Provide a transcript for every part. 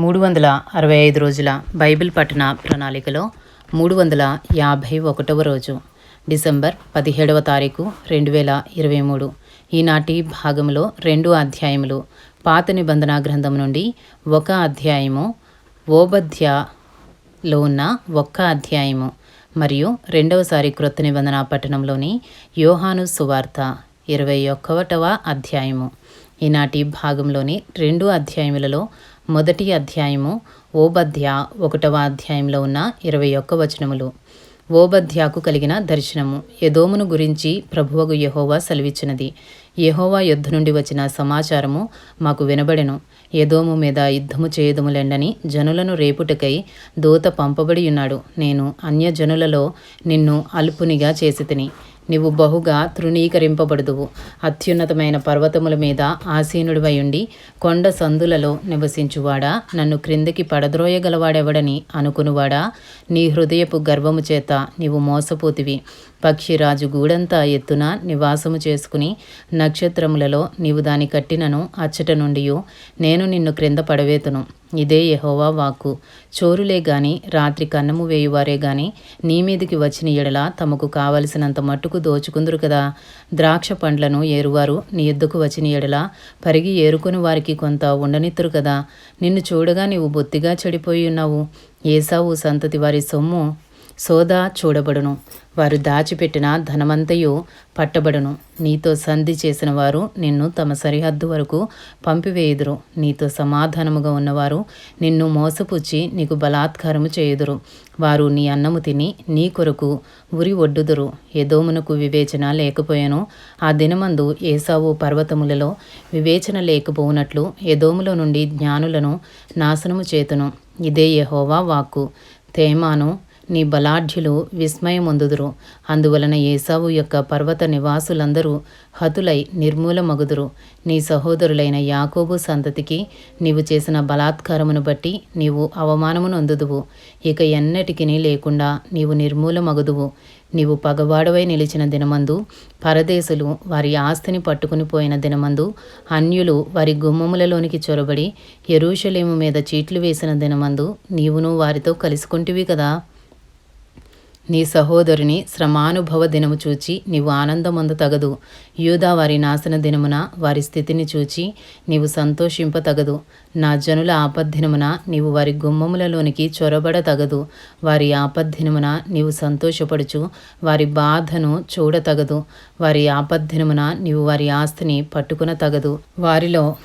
మూడు వందల అరవై ఐదు రోజుల బైబిల్ పఠన ప్రణాళికలో మూడు వందల యాభై ఒకటవ రోజు డిసెంబర్ పదిహేడవ తారీఖు రెండు వేల ఇరవై మూడు. ఈనాటి భాగంలో రెండు అధ్యాయములు. పాత నిబంధన గ్రంథం నుండి ఒక అధ్యాయము ఓబధ్యలో ఉన్న ఒక్క అధ్యాయము మరియు రెండవసారి క్రొత్త నిబంధన పట్టణంలోని యోహాను సువార్త ఇరవై ఒక్కవటవ అధ్యాయము. ఈనాటి భాగంలోని రెండు అధ్యాయములలో మొదటి అధ్యాయము ఓబధ్య ఒకటవ అధ్యాయంలో ఉన్న ఇరవై ఒక్క వచనములు. ఓబధ్యాకు కలిగిన దర్శనము. యదోమును గురించి ప్రభువగు యహోవా సెలవిచ్చినది. యహోవా యుద్ధ నుండి వచ్చిన సమాచారము మాకు వినబడెను. యదోము మీద యుద్ధము చేయదుములెండని జనులను రేపుటకై దూత పంపబడి ఉన్నాడు నేను అన్యజనులలో నిన్ను అల్పునిగా చేసి తిని నీవు బహుగా తృణీకరింపబడుదువు. అత్యున్నతమైన పర్వతముల మీద ఆసీనుడివై ఉండి కొండ సందులలో నివసించువాడా? నన్ను క్రిందికి పడద్రోయగలవాడెవడని అనుకునువాడా? నీ హృదయపు గర్వము చేత నీవు మోసపోతివి. పక్షిరాజు గూడంతా ఎత్తున నివాసము చేసుకుని నక్షత్రములలో నీవు దాని కట్టినను అచ్చట నుండి నేను నిన్ను క్రింద పడవేతును. ఇదే యహోవా వాక్కు. చోరులే గాని రాత్రి కన్నము వేయువారే గాని నీ మీదికి వచ్చిన ఎడల తమకు కావలసినంత మట్టుకు దోచుకుందురు కదా. ద్రాక్ష పండ్లను ఏరువారు నీ ఎద్దుకు వచ్చిన ఎడల పరిగి ఏరుకుని వారికి కొంత ఉండనిత్తురు కదా. నిన్ను చూడగా నీవు బొత్తిగా చెడిపోయి ఉన్నావు. ఏసావు సంతతి వారి సొమ్ము సోదా చూడబడును. వారు దాచిపెట్టిన ధనమంతయు పట్టబడును. నీతో సంధి చేసిన వారు నిన్ను తమ సరిహద్దు వరకు పంపివేయుదురు. నీతో సమాధానముగా ఉన్నవారు నిన్ను మోసపుచ్చి నీకు బలాత్కారము చేయుదురు. వారు నీ అన్నము తిని నీ కొరకు ఉరి ఒడ్డుదురు. యదోమునకు వివేచన లేకపోయాను. ఆ దినమందు ఏసావు పర్వతములలో వివేచన లేకపోవునట్లు ఏదోములో నుండి జ్ఞానులను నాశనము చేతును. ఇదే యహోవా వాక్కు. తేమాను నీ బలాఢ్యులు విస్మయమొందుదురు. అందువలన ఏసావు యొక్క పర్వత నివాసులందరూ హతులై నిర్మూలమగుదురు. నీ సహోదరులైన యాకోబు సంతతికి నీవు చేసిన బలాత్కారమును బట్టి నీవు అవమానమునొందుదువు ఇక ఎన్నటికి లేకుండా నీవు నిర్మూలమగుదువు. నీవు పగవాడవై నిలిచిన దినమందు పరదేశులు వారి ఆస్తిని పట్టుకుని పోయిన దినమందు అన్యులు వారి గుమ్మములలోనికి చొరబడి ఎరూషలేము మీద చీట్లు వేసిన దినమందు నీవును వారితో కలుసుకుంటివి కదా. నీ సహోదరుని శ్రమానుభవ దినము చూచి నీవు ఆనందమందు తగదు. యూదా వారి నాశన దినమున వారి స్థితిని చూచి నీవు సంతోషింపతగదు నా జనుల ఆపద్దినమున నీవు వారి గుమ్మములలోనికి చొరబడ తగదు. వారి ఆపద్దినమున నీవు సంతోషపడుచు వారి బాధను చూడతగదు వారి ఆపద్దినమున నీవు వారి ఆస్తిని పట్టుకున తగదు. వారిలో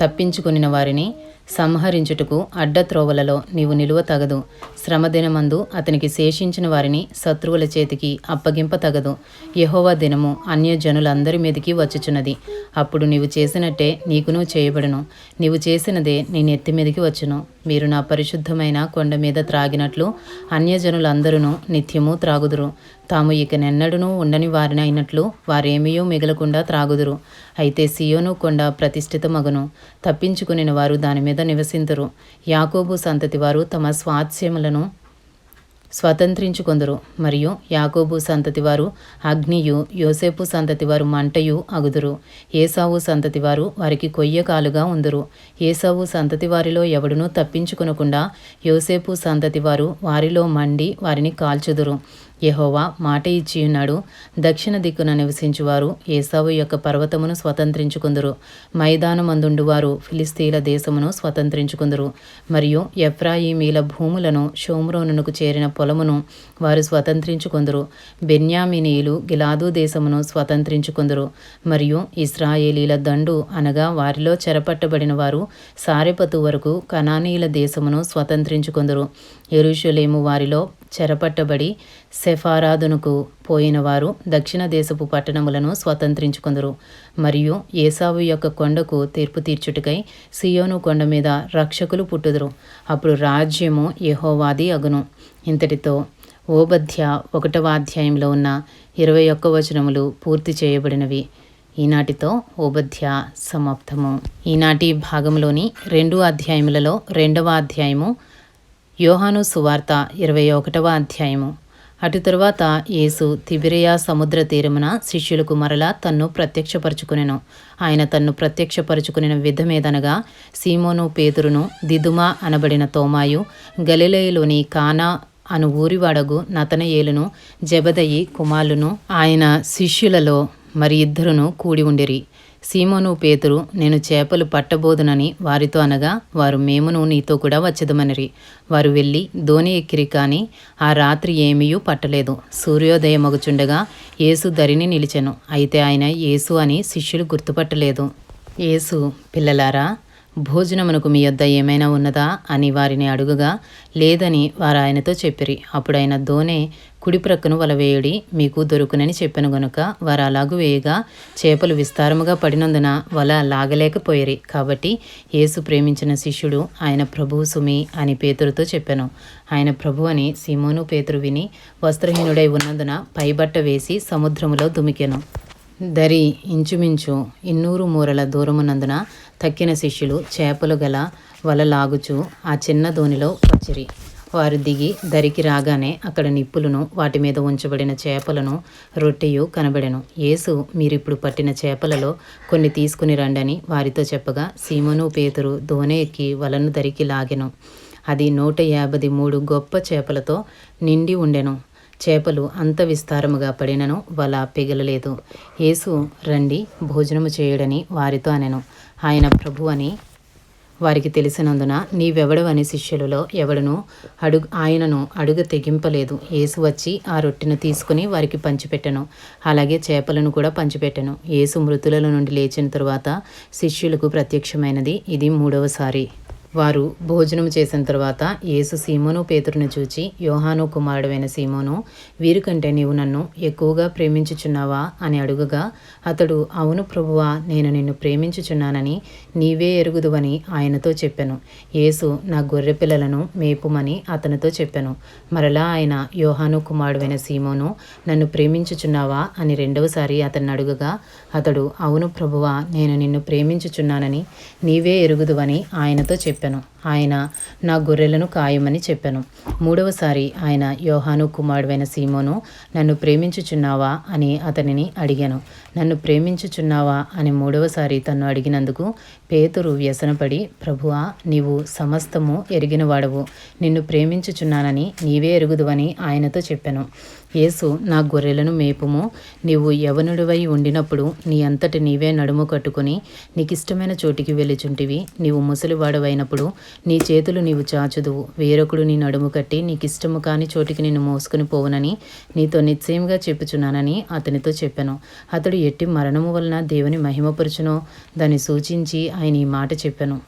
తప్పించుకుని వారిని సంహరించుటకు అడ్డత్రోవలలో నీవు నిలువ తగదు. శ్రమదినమందు అతనికి శేషించిన వారిని శత్రువుల చేతికి అప్పగింప తగదు యహోవా దినము అన్యజనులందరి మీదకి వచ్చుచున్నది. అప్పుడు నీవు చేసినట్టే నీకును చేయబడును. నీవు చేసినదే నీ నెత్తి మీదికి వచ్చును. మీరు నా పరిశుద్ధమైన కొండ మీద త్రాగినట్లు అన్యజనులందరూ నిత్యము త్రాగుదురు. తాము ఇక నెన్నడునూ ఉండని వారినైనట్లు వారేమీయూ మిగలకుండా త్రాగుదురు. అయితే సియోను కొండ ప్రతిష్ఠితమగును. తప్పించుకుని వారు దాని మీద నివసింతురు యాకోబు సంతతి వారు తమ స్వాస్యములను స్వతంత్రించుకొందరు. మరియు యాకోబు సంతతి వారు అగ్నియు యోసేపు సంతతి వారు మంటయు అగుదురు. ఏసావు సంతతి వారు వారికి కొయ్యకాలుగా ఉందరు. ఏసావు సంతతి వారిలో ఎవడునూ తప్పించుకొనకుండా యోసేపు సంతతి వారు వారిలో మండి వారిని కాల్చుదురు. యహోవా మాట ఇచ్చి ఉన్నాడు. దక్షిణ దిక్కున నివసించువారు ఏసావు యొక్క పర్వతమును స్వతంత్రించుకుందరు. మైదానమందుండువారు ఫిలిస్తీల దేశమును స్వతంత్రించుకుందరు. మరియు ఎఫ్రాయిమీల భూములను షోమ్రోనునకు చేరిన పొలమును వారు స్వతంత్రించుకుందరు. బెన్యామినీలు గిలాదు దేశమును స్వతంత్రించుకుందరు. మరియు ఇస్రాయేలీల దండు అనగా వారిలో చెరపట్టబడిన వారు సారెపతు వరకు కనానీయుల దేశమును స్వతంత్రించుకుందరు. ఎరుషులేము వారిలో చెరపట్టబడి సెఫారాదునకు పోయిన వారు దక్షిణ దేశపు పట్టణములను స్వతంత్రించుకుందరు. మరియు ఏసావు యొక్క కొండకు తీర్పు తీర్చుటకై సియోను కొండ మీద రక్షకులు పుట్టుదురు. అప్పుడు రాజ్యము యహోవాది అగును. ఇంతటితో ఓబధ్య ఒకటవ అధ్యాయంలో ఉన్న ఇరవై ఒక్క వచనములు పూర్తి చేయబడినవి. ఈనాటితో ఓబధ్య సమాప్తము. ఈనాటి భాగంలోని రెండు అధ్యాయములలో రెండవ అధ్యాయము యోహాను సువార్త ఇరవై ఒకటవ అధ్యాయము. అటు తరువాత యేసు తిబిరియా సముద్ర తీరమున శిష్యులకు మరలా తన్ను ప్రత్యక్షపరుచుకునెను. ఆయన తన్ను ప్రత్యక్షపరుచుకునిన విధమేదనగా సీమోను పేతురును దిదుమా అనబడిన తోమాయు గలిలయలోని కానా అను ఊరివాడగు నతనయేలును జబదయి కుమారులను ఆయన శిష్యులలో మరి ఇద్దరును కూడి ఉండిరి. సీమోను పేతురు నేను చేపలు పట్టబోదునని వారితో అనగా వారు మేమును నీతో కూడా వచ్చదమనిరి. వారు వెళ్ళి ధోని ఎక్కిరి కానీ ఆ రాత్రి ఏమీయూ పట్టలేదు. సూర్యోదయమగుచుండగా యేసు ధరిని నిలిచెను. అయితే ఆయన యేసు అని శిష్యులు గుర్తుపట్టలేదు. యేసు పిల్లలారా భోజనమునకు మీ యొద్ద ఏమైనా ఉన్నదా? అని వారిని అడుగగా లేదని వారు ఆయనతో చెప్పిరి. అప్పుడైన ఆయన దోనె కుడి ప్రక్కను వల వేయుడి మీకు దొరుకునని చెప్పాను గనుక వారు అలాగు వేయగా చేపలు విస్తారముగా పడినందున వల లాగలేకపోయిరి. కాబట్టి యేసు ప్రేమించిన శిష్యుడు ఆయన ప్రభువు సుమి అని పేతురుతో చెప్పాను. ఆయన ప్రభు అని సీమోను పేతురు విని వస్త్రహీనుడై ఉన్నందున పైబట్ట వేసి సముద్రములో దుమికెను. దరి ఇంచుమించు ఇన్నూరు మూరల దూరమునందున తక్కిన శిష్యులు చేపలు గల వల లాగుచు ఆ చిన్న దోనిలో వచ్చిరి వారు దిగి దరికి రాగానే అక్కడ నిప్పులను వాటి మీద ఉంచబడిన చేపలను రొట్టెయు కనబడెను. యేసు మీరిప్పుడు పట్టిన చేపలలో కొన్ని తీసుకుని రండని వారితో చెప్పగా సీమను పేతురు దోనె ఎక్కి వలను దరికి లాగెను. అది నూట యాభై మూడు గొప్ప చేపలతో నిండి ఉండెను. చేపలు అంత విస్తారముగా పడినను వల పిగలలేదు. యేసు రండి భోజనము చేయుడని వారితో అనెను. ఆయన ప్రభు అని వారికి తెలిసినందున నీవెవడవని శిష్యులలో ఎవడను అడుగు ఆయనను అడుగు తెగింపలేదు. యేసు వచ్చి ఆ రొట్టెను తీసుకుని వారికి పంచిపెట్టెను. అలాగే చేపలను కూడా పంచిపెట్టెను. యేసు మృతులలో నుండి లేచిన తరువాత శిష్యులకు ప్రత్యక్షమైనది. ఇది మూడవసారి. వారు భోజనం చేసిన తర్వాత యేసు సీమోను పేతురును చూచి యోహాను కుమారుడైన సీమోను వీరికంటే నీవు నన్ను ఎక్కువగా ప్రేమించుచున్నావా? అని అడుగగా అతడు అవును ప్రభువా నేను నిన్ను ప్రేమించుచున్నానని నీవే ఎరుగుదువని ఆయనతో చెప్పాను. యేసు నా గొర్రె పిల్లలను మేపుమని అతనితో చెప్పాను. మరలా ఆయన యోహాను కుమారుడైన సీమోను నన్ను ప్రేమించుచున్నావా? అని రెండవసారి అతన్ని అడుగగా అతడు అవును ప్రభువా నేను నిన్ను ప్రేమించుచున్నానని నీవే ఎరుగుదువని ఆయనతో చెప్పాను. చెప్పాను. ఆయన నా గొర్రెలను కాయమని చెప్పాను. మూడవసారి ఆయన యోహాను కుమారుడైన సీమోను నన్ను ప్రేమించుచున్నావా? అని అతనిని అడిగాను. నన్ను ప్రేమించుచున్నావా? అని మూడవసారి తన్ను అడిగినందుకు పేతురు వ్యసనపడి ప్రభువా నీవు సమస్తము ఎరిగినవాడవు. నిన్ను ప్రేమించుచున్నానని నీవే ఎరుగుదువని ఆయనతో చెప్పాను. యేసు నా గొర్రెలను మేపుము. నీవు యవనుడివై ఉండినప్పుడు నీ అంతటి నీవే నడుము కట్టుకుని నీకిష్టమైన చోటికి వెళ్ళిచుంటివి. నీవు చేసినప్పుడు నీ చేతులు నీవు చాచుదువు. వేరొకడు నీ నడుము కట్టి నీకిష్టము కాని చోటికి నిన్ను మోసుకుని పోవునని నీతో నిశ్చయంగా చెప్పుచున్నానని అతనితో చెప్పాను. అతడు ఎట్టి మరణము వలన దేవుని మహిమపరచునో? దాన్ని సూచించి ఆయన ఈ మాట చెప్పాను.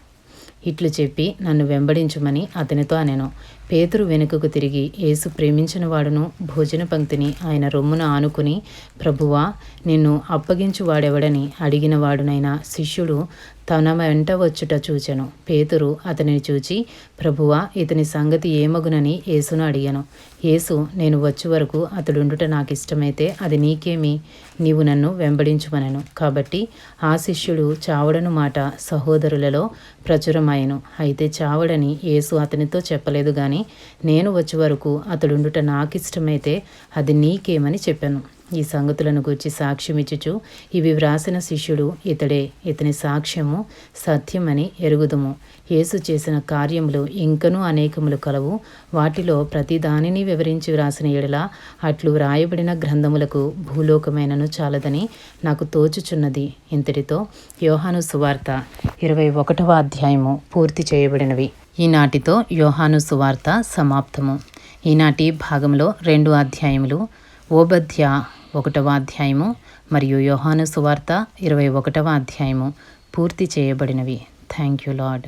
ఇట్లు చెప్పి నన్ను వెంబడించుమని అతనితో అనెను. పేతురు వెనుకకు తిరిగి యేసు ప్రేమించిన వాడును భోజన పంక్తిని ఆయన రొమ్మున ఆనుకుని ప్రభువా నిన్ను అప్పగించు వాడెవడని అడిగిన వాడునైనా శిష్యుడు తన వెంట వచ్చుట చూచెను. పేతురు అతనిని చూచి ప్రభువా ఇతని సంగతి ఏమగునని యేసును అడిగాను. యేసు నేను వచ్చే వరకు అతడుండుట నాకు ఇష్టమైతే అది నీకేమి? నీవు నన్ను వెంబడించుమనను కాబట్టి ఆ శిష్యుడు చావడను మాట సహోదరులలో ప్రచురమాయను. అయితే చావడని యేసు అతనితో చెప్పలేదు గాని నేను వచ్చే వరకు అతడుండుట నాకిష్టమైతే అది నీకేమని చెప్పాను. ఈ సంగతులను గురించి సాక్ష్యమిచ్చుచు ఇవి వ్రాసిన శిష్యుడు ఇతడే ఇతని సాక్ష్యము సత్యమని ఎరుగుదుము. యేసు చేసిన కార్యములు ఇంకనూ అనేకములు కలవు. వాటిలో ప్రతి దానిని వివరించి వ్రాసిన ఎడల అట్లు వ్రాయబడిన గ్రంథములకు భూలోకమైనను చాలదని నాకు తోచుచున్నది. ఇంతటితో యోహాను సువార్త ఇరవై ఒకటవ అధ్యాయము పూర్తి చేయబడినవి. ఈనాటితో యోహాను సువార్త సమాప్తము. ఈనాటి భాగంలో రెండు అధ్యాయములు ఓబధ్య ఒకటవ అధ్యాయము మరియు యోహాను సువార్త ఇరవై ఒకటవ అధ్యాయము పూర్తి చేయబడినవి. Thank you lord